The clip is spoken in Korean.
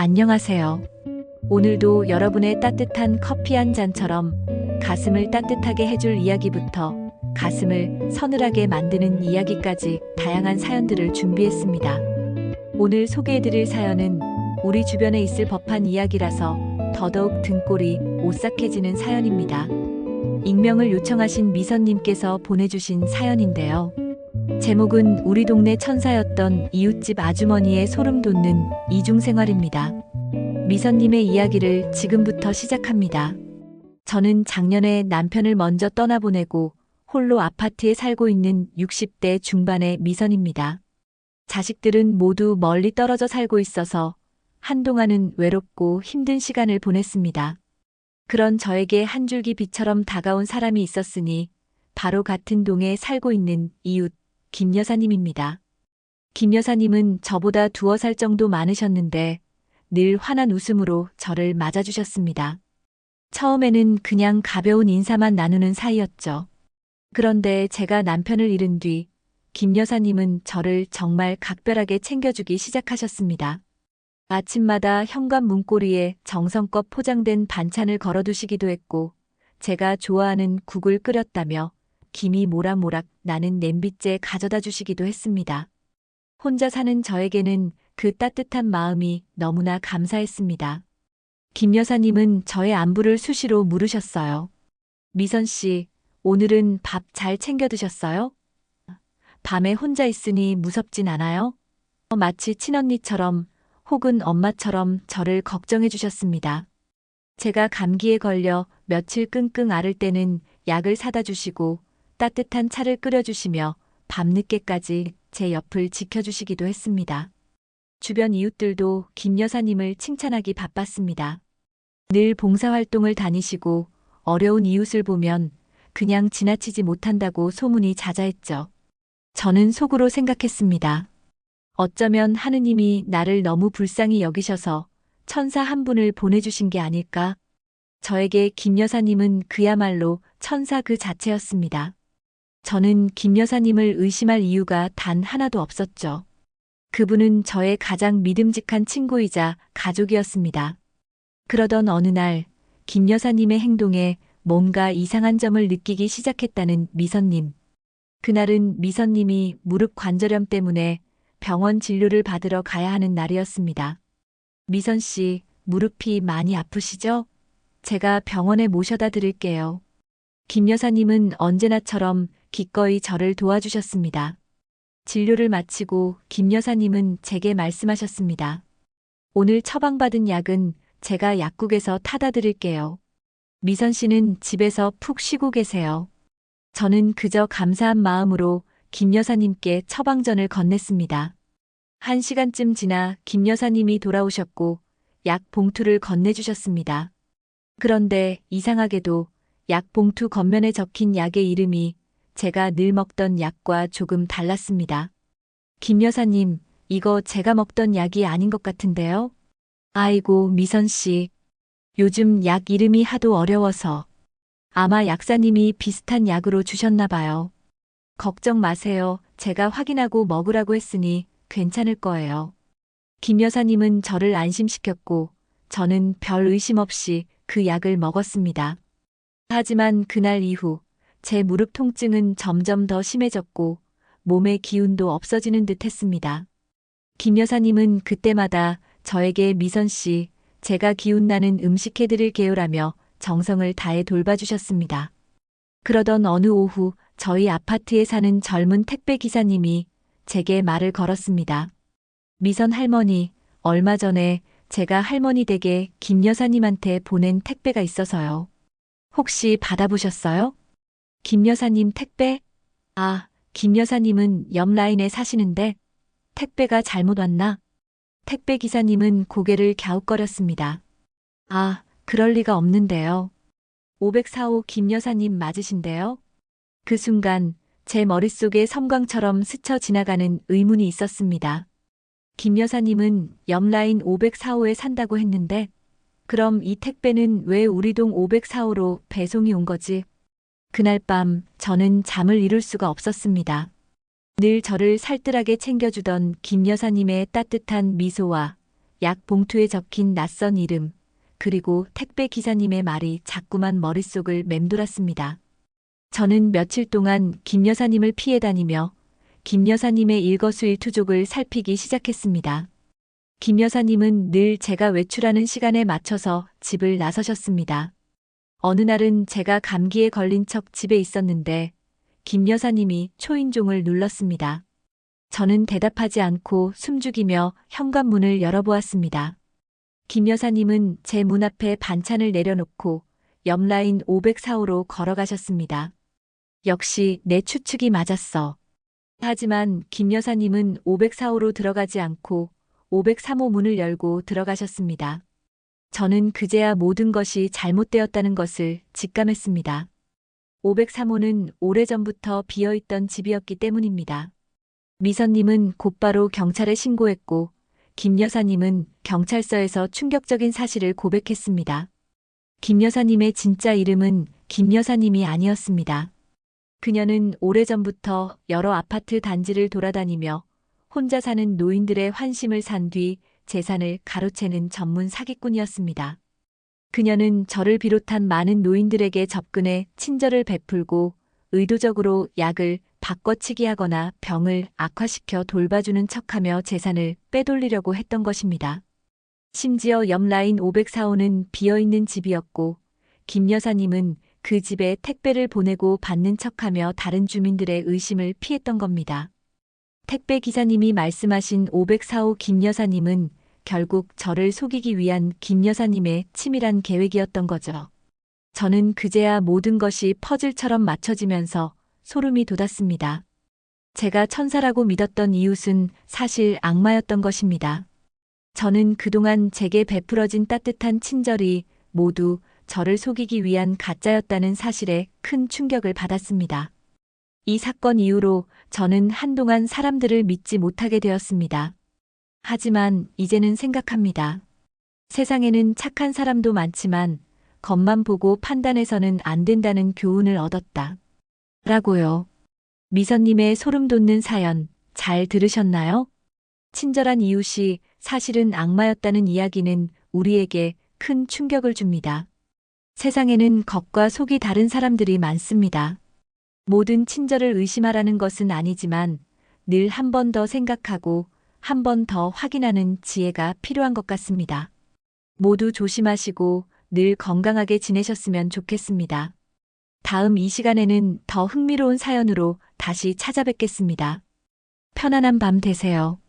안녕하세요. 오늘도 여러분의 따뜻한 커피 한 잔처럼 가슴을 따뜻하게 해줄 이야기부터 가슴을 서늘하게 만드는 이야기까지 다양한 사연들을 준비했습니다. 오늘 소개해드릴 사연은 우리 주변에 있을 법한 이야기라서 더더욱 등골이 오싹해지는 사연입니다. 익명을 요청하신 미선님께서 보내주신 사연인데요. 제목은 우리 동네 천사였던 이웃집 아주머니의 소름 돋는 이중생활입니다. 미선님의 이야기를 지금부터 시작합니다. 저는 작년에 남편을 먼저 떠나보내고 홀로 아파트에 살고 있는 60대 중반의 미선입니다. 자식들은 모두 멀리 떨어져 살고 있어서 한동안은 외롭고 힘든 시간을 보냈습니다. 그런 저에게 한 줄기 빛처럼 다가온 사람이 있었으니 바로 같은 동에 살고 있는 이웃 김 여사님입니다. 김 여사님은 저보다 두어 살 정도 많으셨는데 늘 환한 웃음으로 저를 맞아주셨습니다. 처음에는 그냥 가벼운 인사만 나누는 사이였죠. 그런데 제가 남편을 잃은 뒤 김 여사님은 저를 정말 각별하게 챙겨주기 시작하셨습니다. 아침마다 현관 문고리에 정성껏 포장된 반찬을 걸어두시기도 했고, 제가 좋아하는 국을 끓였다며 김이 모락모락 나는 냄비째 가져다 주시기도 했습니다. 혼자 사는 저에게는 그 따뜻한 마음이 너무나 감사했습니다. 김 여사님은 저의 안부를 수시로 물으셨어요. 미선 씨, 오늘은 밥 잘 챙겨 드셨어요? 밤에 혼자 있으니 무섭진 않아요? 마치 친언니처럼 혹은 엄마처럼 저를 걱정해 주셨습니다. 제가 감기에 걸려 며칠 끙끙 앓을 때는 약을 사다 주시고 따뜻한 차를 끓여주시며 밤늦게까지 제 옆을 지켜주시기도 했습니다. 주변 이웃들도 김 여사님을 칭찬하기 바빴습니다. 늘 봉사활동을 다니시고 어려운 이웃을 보면 그냥 지나치지 못한다고 소문이 자자했죠. 저는 속으로 생각했습니다. 어쩌면 하느님이 나를 너무 불쌍히 여기셔서 천사 한 분을 보내주신 게 아닐까? 저에게 김 여사님은 그야말로 천사 그 자체였습니다. 저는 김 여사님을 의심할 이유가 단 하나도 없었죠. 그분은 저의 가장 믿음직한 친구이자 가족이었습니다. 그러던 어느 날, 김 여사님의 행동에 뭔가 이상한 점을 느끼기 시작했다는 미선님. 그날은 미선님이 무릎 관절염 때문에 병원 진료를 받으러 가야 하는 날이었습니다. 미선 씨, 무릎이 많이 아프시죠? 제가 병원에 모셔다 드릴게요. 김 여사님은 언제나처럼 기꺼이 저를 도와주셨습니다. 진료를 마치고 김 여사님은 제게 말씀하셨습니다. 오늘 처방받은 약은 제가 약국에서 타다 드릴게요. 미선 씨는 집에서 푹 쉬고 계세요. 저는 그저 감사한 마음으로 김 여사님께 처방전을 건넸습니다. 한 시간쯤 지나 김 여사님이 돌아오셨고 약 봉투를 건네주셨습니다. 그런데 이상하게도 약 봉투 겉면에 적힌 약의 이름이 제가 늘 먹던 약과 조금 달랐습니다. 김 여사님, 이거 제가 먹던 약이 아닌 것 같은데요? 아이고, 미선 씨. 요즘 약 이름이 하도 어려워서 아마 약사님이 비슷한 약으로 주셨나 봐요. 걱정 마세요. 제가 확인하고 먹으라고 했으니 괜찮을 거예요. 김 여사님은 저를 안심시켰고 저는 별 의심 없이 그 약을 먹었습니다. 하지만 그날 이후 제 무릎 통증은 점점 더 심해졌고 몸의 기운도 없어지는 듯 했습니다. 김 여사님은 그때마다 저에게 미선 씨, 제가 기운나는 음식 해드릴게요라며 정성을 다해 돌봐주셨습니다. 그러던 어느 오후 저희 아파트에 사는 젊은 택배 기사님이 제게 말을 걸었습니다. 미선 할머니, 얼마 전에 제가 할머니 댁에 김 여사님한테 보낸 택배가 있어서요. 혹시 받아보셨어요? 김 여사님 택배? 아, 김 여사님은 옆 라인에 사시는데 택배가 잘못 왔나? 택배 기사님은 고개를 갸웃거렸습니다. 아, 그럴 리가 없는데요. 504호 김 여사님 맞으신데요? 그 순간 제 머릿속에 섬광처럼 스쳐 지나가는 의문이 있었습니다. 김 여사님은 옆 라인 504호에 산다고 했는데, 그럼 이 택배는 왜 우리 동 504호로 배송이 온 거지? 그날 밤 저는 잠을 이룰 수가 없었습니다. 늘 저를 살뜰하게 챙겨주던 김 여사님의 따뜻한 미소와 약 봉투에 적힌 낯선 이름, 그리고 택배 기사님의 말이 자꾸만 머릿속을 맴돌았습니다. 저는 며칠 동안 김 여사님을 피해 다니며 김 여사님의 일거수일투족을 살피기 시작했습니다. 김 여사님은 늘 제가 외출하는 시간에 맞춰서 집을 나서셨습니다. 어느 날은 제가 감기에 걸린 척 집에 있었는데 김 여사님이 초인종을 눌렀습니다. 저는 대답하지 않고 숨죽이며 현관문을 열어보았습니다. 김 여사님은 제 문 앞에 반찬을 내려놓고 옆 라인 504호로 걸어가셨습니다. 역시 내 추측이 맞았어. 하지만 김 여사님은 504호로 들어가지 않고 503호 문을 열고 들어가셨습니다. 저는 그제야 모든 것이 잘못되었다는 것을 직감했습니다. 503호는 오래전부터 비어있던 집이었기 때문입니다. 미선님은 곧바로 경찰에 신고했고, 김 여사님은 경찰서에서 충격적인 사실을 고백했습니다. 김 여사님의 진짜 이름은 김 여사님이 아니었습니다. 그녀는 오래전부터 여러 아파트 단지를 돌아다니며 혼자 사는 노인들의 환심을 산 뒤 재산을 가로채는 전문 사기꾼이었습니다. 그녀는 저를 비롯한 많은 노인들에게 접근해 친절을 베풀고 의도적으로 약을 바꿔치기 하거나 병을 악화시켜 돌봐주는 척하며 재산을 빼돌리려고 했던 것입니다. 심지어 옆 라인 504호는 비어있는 집이었고 김 여사님은 그 집에 택배를 보내고 받는 척하며 다른 주민들의 의심을 피했던 겁니다. 택배 기사님이 말씀하신 504호 김 여사님은 결국 저를 속이기 위한 김 여사님의 치밀한 계획이었던 거죠. 저는 그제야 모든 것이 퍼즐처럼 맞춰지면서 소름이 돋았습니다. 제가 천사라고 믿었던 이웃은 사실 악마였던 것입니다. 저는 그동안 제게 베풀어진 따뜻한 친절이 모두 저를 속이기 위한 가짜였다는 사실에 큰 충격을 받았습니다. 이 사건 이후로 저는 한동안 사람들을 믿지 못하게 되었습니다. 하지만 이제는 생각합니다. 세상에는 착한 사람도 많지만 겉만 보고 판단해서는 안 된다는 교훈을 얻었다. 라고요. 미선님의 소름 돋는 사연 잘 들으셨나요? 친절한 이웃이 사실은 악마였다는 이야기는 우리에게 큰 충격을 줍니다. 세상에는 겉과 속이 다른 사람들이 많습니다. 모든 친절을 의심하라는 것은 아니지만 늘 한 번 더 생각하고 한 번 더 확인하는 지혜가 필요한 것 같습니다. 모두 조심하시고 늘 건강하게 지내셨으면 좋겠습니다. 다음 이 시간에는 더 흥미로운 사연으로 다시 찾아뵙겠습니다. 편안한 밤 되세요.